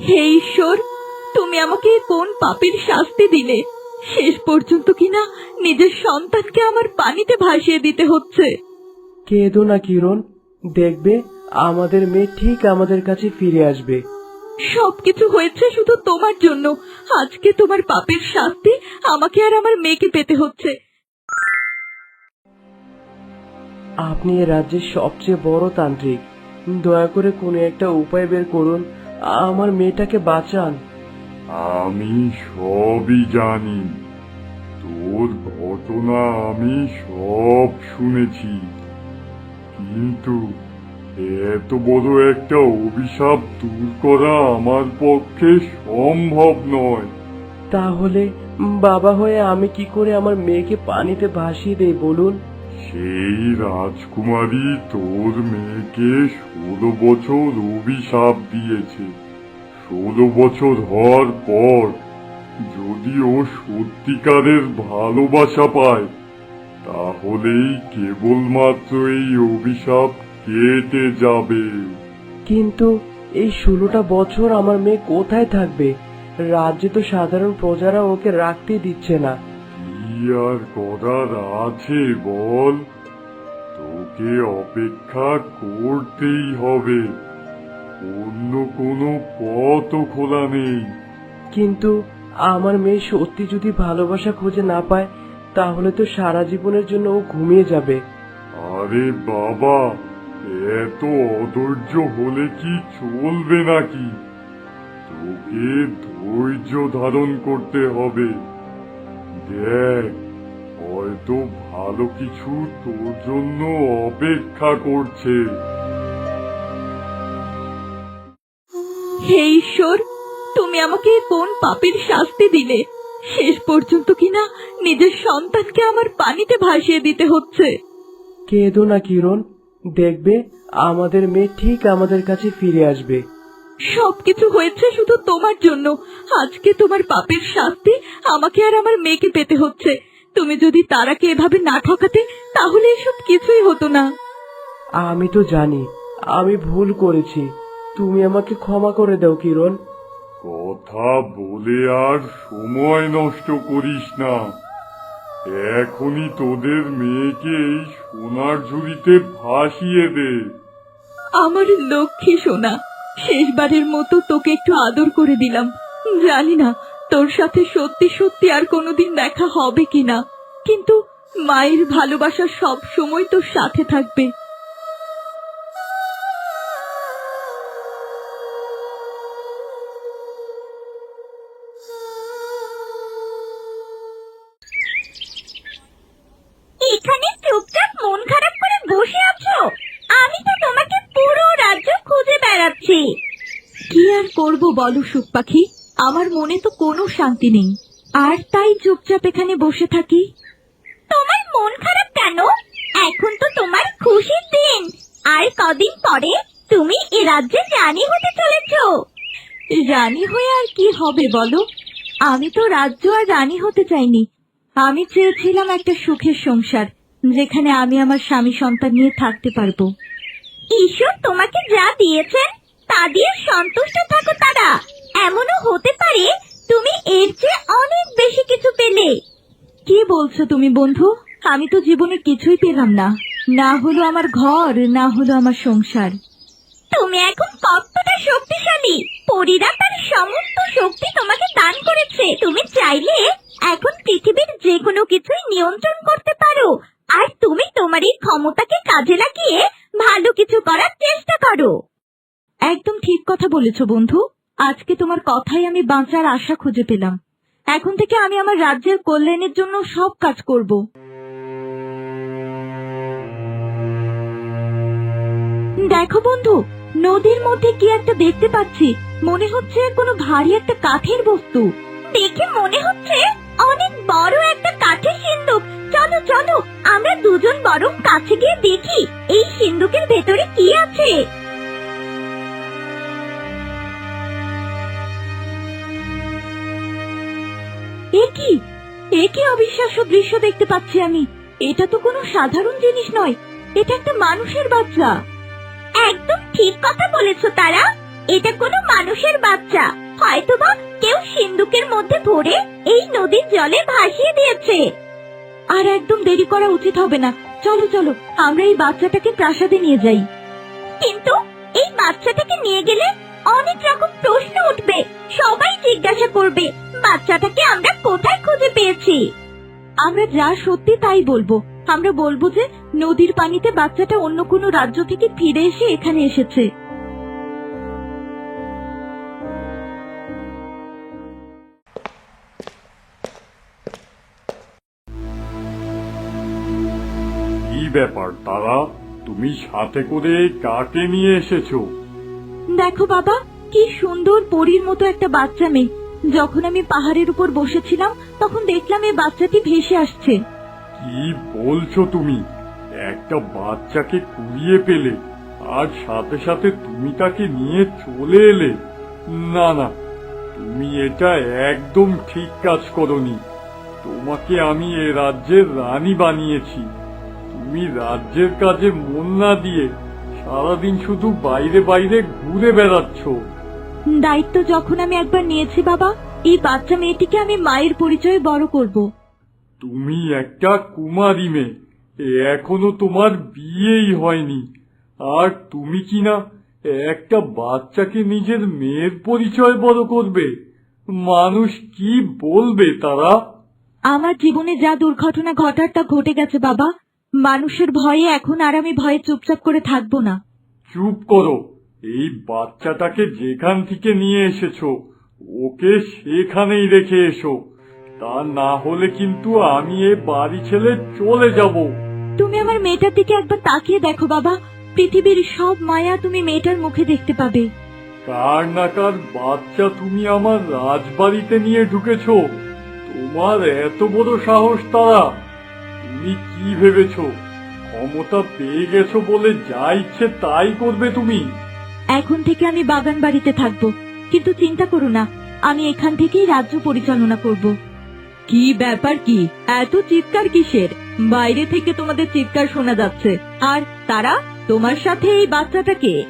হে ঈশ্বর তুমি আমাকে কোন পাপের শাস্তি দিলে? শেষ পর্যন্ত কিনা নিজের সন্তানকে আমার পানিতে ভাসিয়ে দিতে হচ্ছে। কেঁদো না কিরণ দেখবে আমাদের মেয়ে ঠিক আমাদের কাছে ফিরে আসবে। সবকিছু হয়েছে শুধু তোমার জন্য। আজকে তোমার পাপের শাস্তি আমাকে আর আমার মেয়েকে পেতে হচ্ছে। আপনি এ রাজ্যের সবচেয়ে বড় তান্ত্রিক। দয়া করে কোনো একটা উপায় বের করুন। আমার মেয়েটাকে বাঁচান। আমি সবই জানি। তোর ঘটনা আমি সব শুনেছি। কিন্তু এত বড় একটা অভিশাপ দূর করা আমার পক্ষে সম্ভব নয়। তাহলে বাবা হয়ে আমি কি করে আমার মেয়েকে পানিতে ভাসিয়ে দেই বলুন? সেই রাজকুমারী তোর মেয়েকে ষোলো বছর অভিশাপ দিয়েছে। ষোলো বছর হওয়ার পর যদি ও সত্যিকারের ভালোবাসা পায়, তাহলেই কেবলমাত্র এই অভিশাপ কেটে যাবে। কিন্তু এই ষোলোটা বছর আমার মেয়ে কোথায় থাকবে? রাজ্যে তো সাধারণ প্রজারা ওকে রাখতে দিচ্ছে না। আর করার আছে বল? তোকে অপেক্ষা করতেই হবে। অন্য কোনো পথও খোলা নেই। কিন্তু আমার মেয়ে সত্যি যদি ভালোবাসা খুঁজে না পায় তাহলে তো সারা জীবনের জন্য ও ঘুমিয়ে যাবে। আরে বাবা এত অধৈর্য হলে কি চলবে নাকি? তোকে ধৈর্য ধারণ করতে হবে। দেখ হয়তো ভালো কিছু তোর জন্য অপেক্ষা করছে। হে ঈশ্বর তুমি আমাকে কোন পাপের শাস্তি দিলে? শেষ পর্যন্ত কিনা নিজের সন্তানকে আমার পানিতে ভাসিয়ে দিতে হচ্ছে। কেঁদো না কিরণ দেখবে আমাদের মেয়ে ঠিক আমাদের কাছে ফিরে আসবে। সবকিছু হয়েছে শুধু তোমার জন্য। আজকে তোমার পাপের শাস্তি আমাকে আর আমার মেয়েকে পেতে হচ্ছে। তুমি যদি তারাকে এভাবে না ঠকাতে তাহলে এসব কিছুই হতো না। আমি তো জানি আমি ভুল করেছি। তুমি আমাকে ক্ষমা করে দাও কিরণ। কথা বলে আর সময় নষ্ট করিস না। এখনই তোদের মেয়েকে এই সোনার ঝুড়িতে ভাসিয়ে দে। আমার লক্ষ্মী সোনা শেষবারের মতো তোকে একটু আদর করে দিলাম। জানি না, তোর সাথে সত্যি সত্যি আর কোনোদিন দেখা হবে কিনা। কিন্তু মায়ের ভালোবাসা সব সময় তোর সাথে থাকবে। বলো সুখ পাখি আমার মনে তো কোনো শান্তি নেই। আর তাই চুপচাপ এখানে বসে থাকি। তোমার মন খারাপ কেন? এখন তো তোমার খুশির দিন। আর কদিন পরে তুমি এ রাজ্যে রানী হতে চলেছো। রানী হয়ে আর কি হবে বলো? আমি তো রাজ্য আর রানী হতে চাইনি। আমি চেয়েছিলাম একটা সুখের সংসার যেখানে আমি আমার স্বামী সন্তান নিয়ে থাকতে পারব। ঈশ্বর তোমাকে যা দিয়েছেন তা দিয়ে সন্তুষ্ট থাকো তারা। এমনও হতে পারে তুমি এর চেয়ে অনেক বেশি কিছু পেলে। কি বলছো তুমি বন্ধু? আমি তো জীবনে কিছুই পেলাম না। না হলো আমার ঘর না হলো আমার সংসার। তুমি এখন কতটা শক্তিশালী? পরীরা তার সমস্ত শক্তি তোমাকে দান করেছে। তুমি চাইলে এখন পৃথিবীর যে কোনো কিছুই নিয়ন্ত্রণ করতে পারো। আর তুমি তোমার এই ক্ষমতাকে কাজে লাগিয়ে ভালো কিছু করার চেষ্টা করো। একদম ঠিক কথা বলেছ বন্ধু। আজকে তোমার কথাই আমি বাঁচার আশা খুঁজে পেলাম। এখন থেকে আমি আমার রাজ্যের কল্যাণের জন্য সব কাজ করব। দেখো বন্ধু, নদীর মধ্যে কি একটা দেখতে পাচ্ছি। মনে হচ্ছে কোনো ভারী একটা কাঠের বস্তু। দেখে মনে হচ্ছে অনেক বড় একটা কাঠের সিন্ধুক চলো চলো, আমরা দুজন বরং কাছে গিয়ে দেখি, এই সিন্ধুকের ভেতরে কি আছে। কি? এ কি অবিশ্বাস্য দৃশ্য দেখতে পাচ্ছি আমি। এটা তো কোনো সাধারণ জিনিস নয়। এটা একটা মানুষের বাচ্চা। একদম ঠিক কথা বলেছ তারা। এটা কোনো মানুষের বাচ্চা। হয়তোবা কেউ সিন্ধুকের মধ্যে ভরে এই নদীর জলে ভাসিয়ে দিয়েছে। আর একদম দেরি করা উচিত হবে না। চলো চলো আমরা এই বাচ্চাটাকে প্রাসাদে নিয়ে যাই। কিন্তু এই বাচ্চাটাকে নিয়ে গেলে অনেক রকম প্রশ্ন উঠবে। সবাই জিজ্ঞাসা করবে বাচ্চাটাকে আমরা কোথায় খুঁজে পেয়েছি? আমরা যা সত্যি তাই বলব। আমরা বলব যে নদীর পানিতে বাচ্চাটা অন্য কোনো রাজ্য থেকে ফিরে এসে এখানে এসেছে। কি ব্যাপার তারা? তুমি সাথে করে কাকে নিয়ে এসেছ? দেখো বাবা কি সুন্দর পরীর মতো একটা বাচ্চা মেয়ে। যখন আমি পাহাড়ের উপর বসেছিলাম, তখন দেখলাম এই বাচ্চাটি ভেসে আসছে। কি বলছো তুমি? একটা বাচ্চাকে কুড়িয়ে পেলে, আর সাথে সাথে তুমি তাকে নিয়ে চলে এলে। না না, তুমি এটা একদম ঠিক কাজ করনি। তোমাকে আমি এ রাজ্যের রানী বানিয়েছি। তুমি রাজ্যের কাজে মন না দিয়ে সারাদিন শুধু বাইরে বাইরে ঘুরে বেড়াচ্ছ। দায়িত্ব যখন আমি একবার নিয়েছি বাবা এই বাচ্চা মেয়েটিকে আমি মায়ের পরিচয়ে বড় করব। তুমি একটা কুমারী মেয়ে। এখনও তোমার বিয়েই হয়নি। আর তুমি কি না একটা বাচ্চাকে নিজের মেয়ের পরিচয় বড় করবে? মানুষ কি বলবে তারা? আমার জীবনে যা দুর্ঘটনা ঘটার তা ঘটে গেছে বাবা। মানুষের ভয়ে এখন আর আমি ভয়ে চুপচাপ করে থাকব না। চুপ করো। এই বাচ্চাটাকে যেখান থেকে নিয়ে এসেছ ওকে সেখানেই রেখে এসো। তা না হলে কিন্তু আমি এ বাড়ি ছেড়ে চলে যাব। তুমি আমার মেয়েটার দিকে একবার তাকিয়ে দেখো বাবা। পৃথিবীর সব মায়া তুমি মেয়েটার মুখে দেখতে পাবে। কার না কার বাচ্চা তুমি আমার রাজবাড়িতে নিয়ে ঢুকেছ। তোমার এত বড় সাহস তারা। তুমি কি ভেবেছ? ক্ষমতা পেয়ে গেছো বলে যা ইচ্ছে তাই করবে তুমি। এখন থেকে আমি বাগান বাড়িতে থাকব। কিন্তু চিন্তা করো না আমি এখান থেকেই রাজ্য পরিচালনা করব। কি ব্যাপার কি? এত চিৎকার কিসের? বাইরে থেকে তোমাদের চিৎকার শোনা যাচ্ছে। আর তারা তোমার সাথে এই বাচ্চাটাকে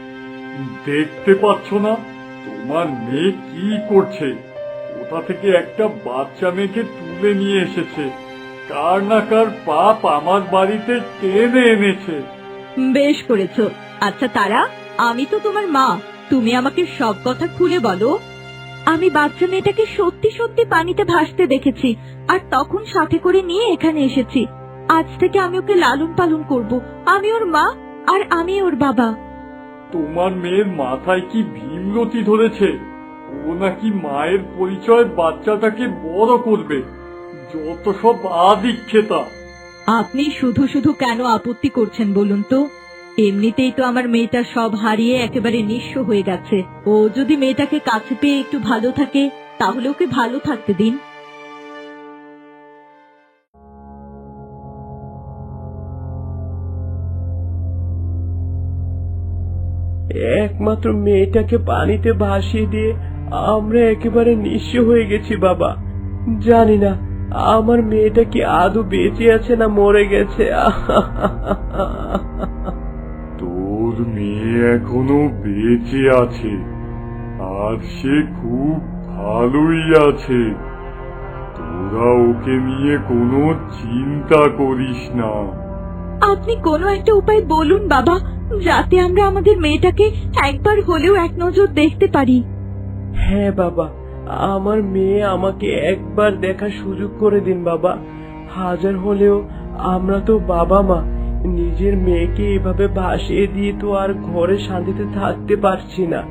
দেখতে পাচ্ছ না? তোমার মেয়ে কি করছে? কোথা থেকে একটা বাচ্চা মেয়েকে তুলে নিয়ে এসেছে। কার না কার পাপ আমার বাড়িতে টেনে এনেছে। বেশ করেছ। আচ্ছা তারা? আমি তো তোমার মা। তুমি আমাকে সব কথা খুলে বলো। আমি বাচ্চা মেয়েটাকে সত্যি সত্যি পানিতে ভাসতে দেখেছি আর তখন সাথে করে নিয়ে এখানে এসেছি। আজ থেকে আমি ওকে লালন পালন করব। আমি ওর মা আর আমি ওর বাবা। তোমার মেয়ের মাথায় কি ভীমরতি ধরেছে? ও নাকি মায়ের পরিচয় বাচ্চাটাকে বড় করবে। যত সব আদিক্ষেতা। আপনি শুধু শুধু কেন আপত্তি করছেন বলুন তো? এমনিতেই তো আমার মেয়েটা সব হারিয়ে একেবারে নিঃস্ব হয়ে গেছে। ও যদি মেয়েটাকে কাছে পেয়ে একটু ভালো থাকে, তাহলে ওকে ভালো থাকতে দিন। একমাত্র মেয়েটাকে পানিতে ভাসিয়ে দিয়ে আমরা একেবারে নিঃস্ব হয়ে গেছি, বাবা। জানি না, আমার মেয়েটা কি আদৌ বেঁচে আছে না মরে গেছে? মেয়ে এখনও বেঁচে আছে আর সে খুব ভালোই আছে। তোরা ওকে নিয়ে কোনো চিন্তা করিস না। আপনি কোনো একটা উপায় বলুন বাবা। যাতে আমরা আমাদের মেয়েটাকে একবার হলেও এক নজর দেখতে পারি। হ্যাঁ বাবা। আমার মেয়ে আমাকে একবার দেখার সুযোগ করে দিন বাবা। হাজার হলেও আমরা তো বাবা মা। নিজের মেয়েকে এভাবে ভাসিয়ে দিয়ে তো আর ঘরে শান্তিতে থাকতে পারছি না।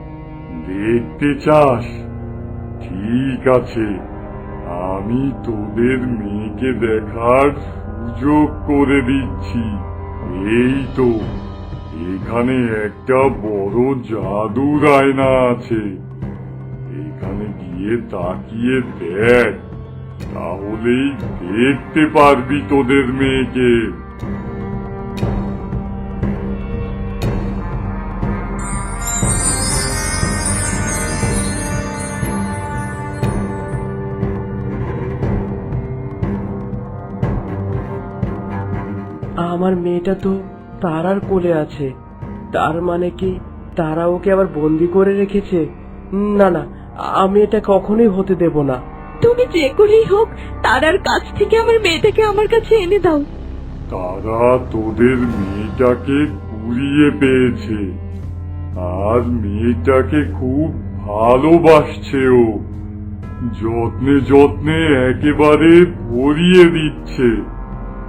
দেখতে চাস? ঠিক আছে। আমি তোদের মেয়েকে দেখার সুযোগ করে দিচ্ছি। এই তো, এখানে একটা বড় জাদুর আয়না আছে। এখানে গিয়ে তাকিয়ে দেখ, তাহলেই দেখতে পারবি তোদের মেয়েকে। আমার মেয়েটা তো তারার কোলে আছে। তার মানে কি তারা ওকে আবার বন্দি করে রেখেছে? না না আমি এটা কখনোই হতে দেব না। তুমি যে করেই হোক তারার কাছ থেকে আমার মেয়েটাকে আমার কাছে এনে দাও। তারা তোদের মেয়েটাকে কুড়িয়ে পেয়েছে। আর মেয়েটাকে খুব ভালোবাসছে ও। যত্নে যত্নে একেবারে ভরিয়ে দিচ্ছে।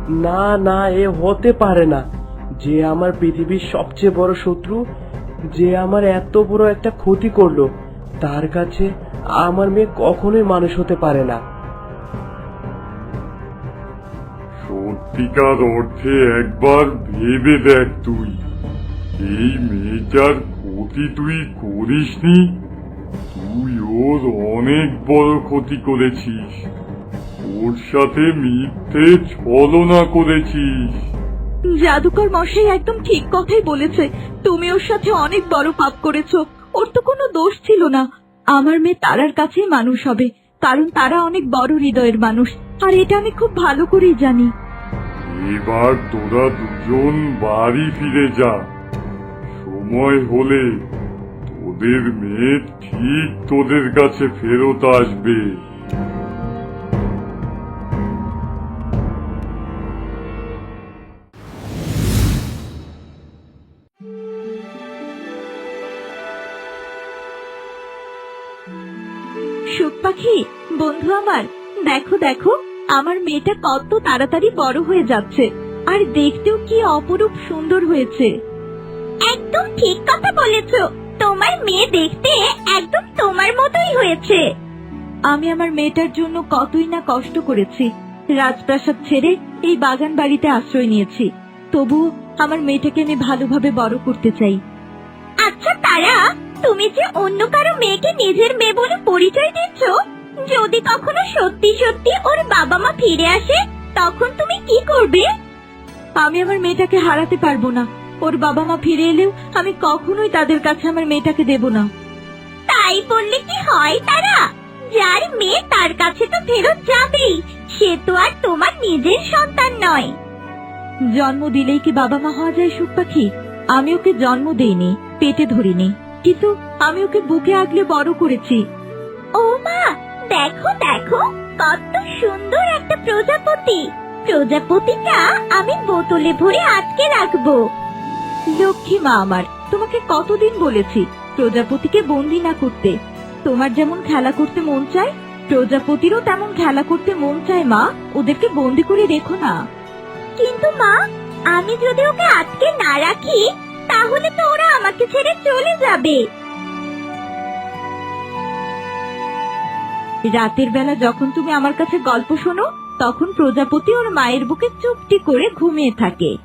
না না, এ হতে পারে না। যে আমার পৃথিবীর সবচেয়ে বড় শত্রু, যে আমার এত বড় একটা ক্ষতি করল, তার কাছে আমার মেয়ে কখনোই মানুষ হতে পারে না। সত্যিকার অর্থে একবার ভেবে দেখ তুই, এই মেয়েটার ক্ষতি তুই করিসনি? তুই ওর অনেক বড় ক্ষতি করেছিস। ওর সাথে মিথ্যে ছলনা করেছিস। জাদুকর মশাই একদম ঠিক কথাই বলেছে। তুমি ওর সাথে অনেক বড় পাপ করেছ। ওর তো কোনো দোষ ছিল না। আমার মেয়ে তারার কাছেই মানুষ হবে কারণ তারা অনেক বড় হৃদয়ের মানুষ। আর এটা আমি খুব ভালো করেই জানি। এবার তোরা দুজন বাড়ি ফিরে যা। সময় হলে তোদের মেয়ে ঠিক তোদের কাছে ফেরত আসবে। বন্ধু আমার, দেখো দেখো, আমার মেয়েটা কত তাড়াতাড়ি বড় হয়ে যাচ্ছে, আর দেখতেও কি অপরূপ সুন্দর হয়েছে। একদম ঠিক কথা বলেছ, তোমার মেয়ে দেখতে একদম তোমার মতোই হয়েছে। আমি আমার মেয়েটার জন্য কতই না কষ্ট করেছি, রাজপ্রাসাদ ছেড়ে এই বাগান বাড়িতে আশ্রয় নিয়েছি তবু আমার মেয়েটাকে আমি ভালোভাবে বড় করতে চাই। আচ্ছা তারা, তুমি যে অন্য কারও মেয়েকে নিজের মেয়ে বলে পরিচয় দিচ্ছ যদি কখনো সত্যি সত্যি ওর বাবা মা ফিরে আসে তখন তুমি কি করবে? আমি আমার মেয়েটাকে হারাতে পারব না। ওর বাবা মা ফিরে এলেও আমি কখনোই তাদের কাছে আমার মেয়েটাকে দেব না। তাই বললে কি হয় তারা? যার মেয়ে তার কাছে তো ফেরত যাবেই সে তো আর তোমার নিজের সন্তান নয়। জন্ম দিলেই কি বাবা মা হওয়া যায় সুখ পাখি? আমি ওকে জন্ম দেইনি পেটে ধরিনি। কিন্তু আমি ওকে বুকে আগলে বড় করেছি। ও মা দেখো দেখো কত সুন্দর একটা প্রজাপতি। প্রজাপতিটা আমি বোতলে ভরে আটকে রাখব। লক্ষ্মী মা আমার তোমাকে কতদিন বলেছি প্রজাপতিকে বন্দি না করতে। তোমার যেমন খেলা করতে মন চায় প্রজাপতিরও তেমন খেলা করতে মন চায় মা ওদেরকে বন্দি করে রেখো না। কিন্তু মা আমি যদি ওকে আটকে না রাখি তাহলে তো ওরা আমাকে ছেড়ে চলে যাবে। রাতের বেলা যখন তুমি আমার কাছে গল্প শোনো তখন প্রজাপতি ওর মায়ের বুকে চুপটি করে ঘুমিয়ে থাকে।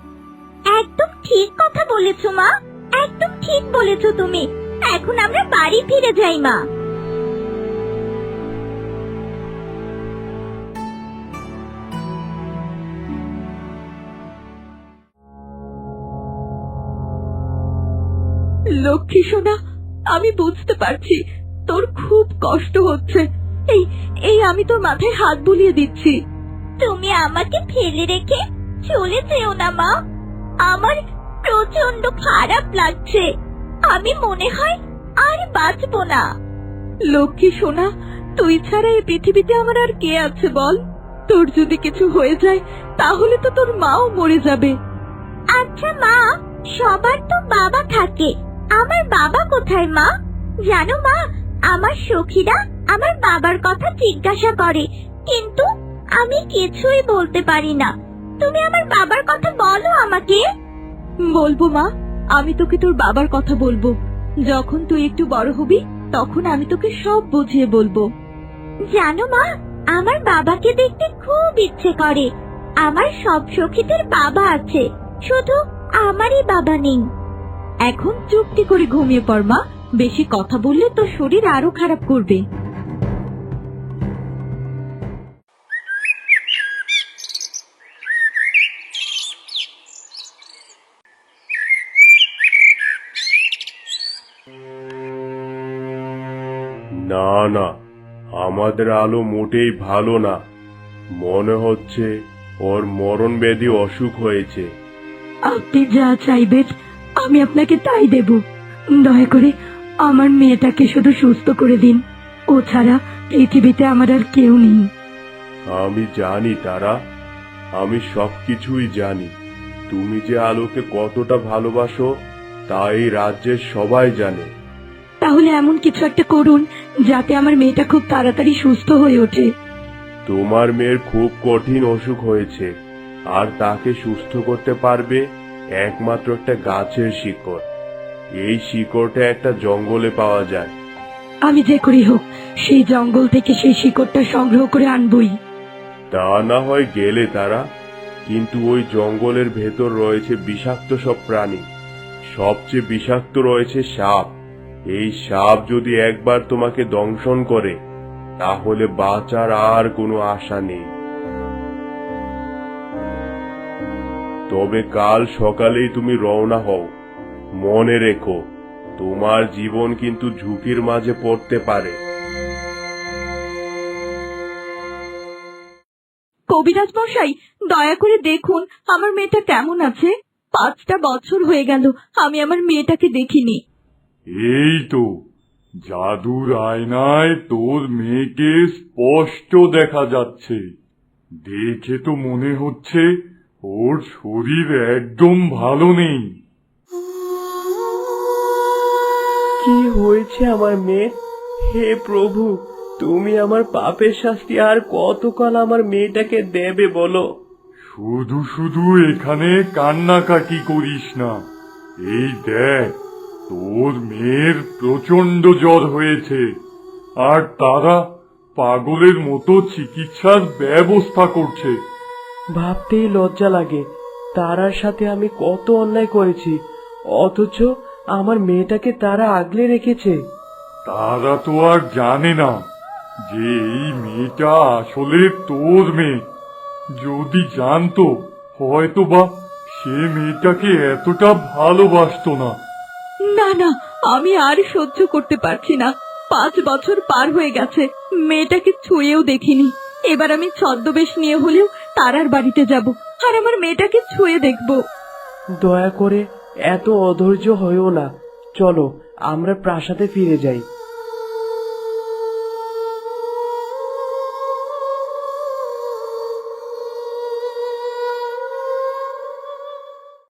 একদম ঠিক কথা বলেছ মা। একদম ঠিক বলেছ তুমি। এখন আমরা বাড়ি ফিরে যাই মা। লক্ষ্মী সোনা আমি বুঝতে পারছি তোর খুব কষ্ট হচ্ছে। এই এই আমি তোর মাথায় হাত বুলিয়ে দিচ্ছি। তুমি আমাকে ফেলে রেখে চলে যেও না মা। আমার প্রচণ্ড খারাপ লাগছে। আমি মনে হয় আর বাঁচবো না। লক্ষ্মী সোনা তুই ছাড়া এই পৃথিবীতে আমার আর কে আছে বল? তোর যদি কিছু হয়ে যায় তাহলে তো তোর মাও মরে যাবে। আচ্ছা মা সবার তো বাবা থাকে। আমার বাবা কোথায় মা? জানো মা আমার সখীরা আমার বাবার কথা জিজ্ঞাসা করে কিন্তু আমি কিছুই বলতে পারি না। তুমি আমার বাবার কথা বলো আমাকে। বলব মা আমি তোকে তোর বাবার কথা বলব। যখন তুই একটু বড় হবি তখন আমি তোকে সব বুঝিয়ে বলব। জানো মা আমার বাবাকে দেখতে খুব ইচ্ছে করে। আমার সব সখীদের বাবা আছে শুধু আমারই বাবা নেই। এখন চুপটি করে ঘুমিয়ে পড় মা বেশি কথা বললে তোর শরীর আরও খারাপ করবে। আমাদের আলো মোটেই ভালো না। মনে হচ্ছে ওর মরণ ব্যাধি অসুখ হয়েছে। আপনি যা চাইবেন আমি আপনাকে তাই দেব। দয়া করে আমার মেয়েটাকে শুধু সুস্থ করে দিন। ও ছাড়া পৃথিবীতে আমার আর কেউ নেই। আমি জানি তারা। আমি সবকিছুই জানি। তুমি যে আলোকে কতটা ভালোবাসো তা এই রাজ্যের সবাই জানে। তাহলে এমন কিছু একটা করুন যাতে আমার মেয়েটা খুব তাড়াতাড়ি সুস্থ হয়ে ওঠে। তোমার মেয়ের খুব কঠিন অসুখ হয়েছে। আর তাকে সুস্থ করতে পারবে একমাত্র একটা গাছের শিকড়। এই শিকড়টা একটা জঙ্গলে পাওয়া যায়। আমি যে করি হোক সেই জঙ্গল থেকে সেই শিকড়টা সংগ্রহ করে আনবই। তা না হয় গেলে তারা কিন্তু ওই জঙ্গলের ভেতর রয়েছে বিষাক্ত সব প্রাণী। সবচেয়ে বিষাক্ত রয়েছে সাপ। এই সাপ যদি একবার তোমাকে দংশন করে, তাহলে বাঁচার আর কোনো আশা নেই। তবে কাল সকালেই তুমি রওনা হও। মনে রেখো, তোমার জীবন কিন্তু ঝুঁকির মাঝে পড়তে পারে। কবিরাজ মশাই, দয়া করে দেখুন, আমার মেয়েটা কেমন আছে? পাঁচটা বছর হয়ে গেল, আমি আমার মেয়েটাকে দেখিনি। এই তো জাদুর আয়নায় তোর মেয়েকে স্পষ্ট দেখা যাচ্ছে। দেখে তো মনে হচ্ছে ওর শরীর একদম ভালো নেই। কি হয়েছে আমার মেয়ে হে প্রভু তুমি আমার পাপের শাস্তি আর কতকাল আমার মেয়েটাকে দেবে বলো? শুধু শুধু এখানে কান্নাকাটি করিস না। এই দেখ তোর মেয়ের প্রচণ্ড জ্বর হয়েছে আর তারা পাগলের মতো চিকিৎসার ব্যবস্থা করছে। ভাবতেই লজ্জা লাগে তারার সাথে আমি কত অন্যায় করেছি অথচ আমার মেয়েটাকে তারা আগলে রেখেছে। তারা তো আর জানে না যে এই মেয়েটা আসলে তোর মেয়ে। যদি জানতো হয়তো বা সে মেয়েটাকে এতটা ভালোবাসতো না। না না, আমি আর সহ্য করতে পারছি না। পাঁচ বছর পার হয়ে গেছে, মেয়েটাকে ছুঁয়েও দেখিনি। এবার আমি ছদ্মবেশ নিয়ে হলেও তারার বাড়িতে যাব, আর আমার মেয়েটাকে ছুঁয়ে দেখব। দয়া করে এত অধৈর্য হয়েও না। চলো, আমরা প্রাসাদে ফিরে যাই।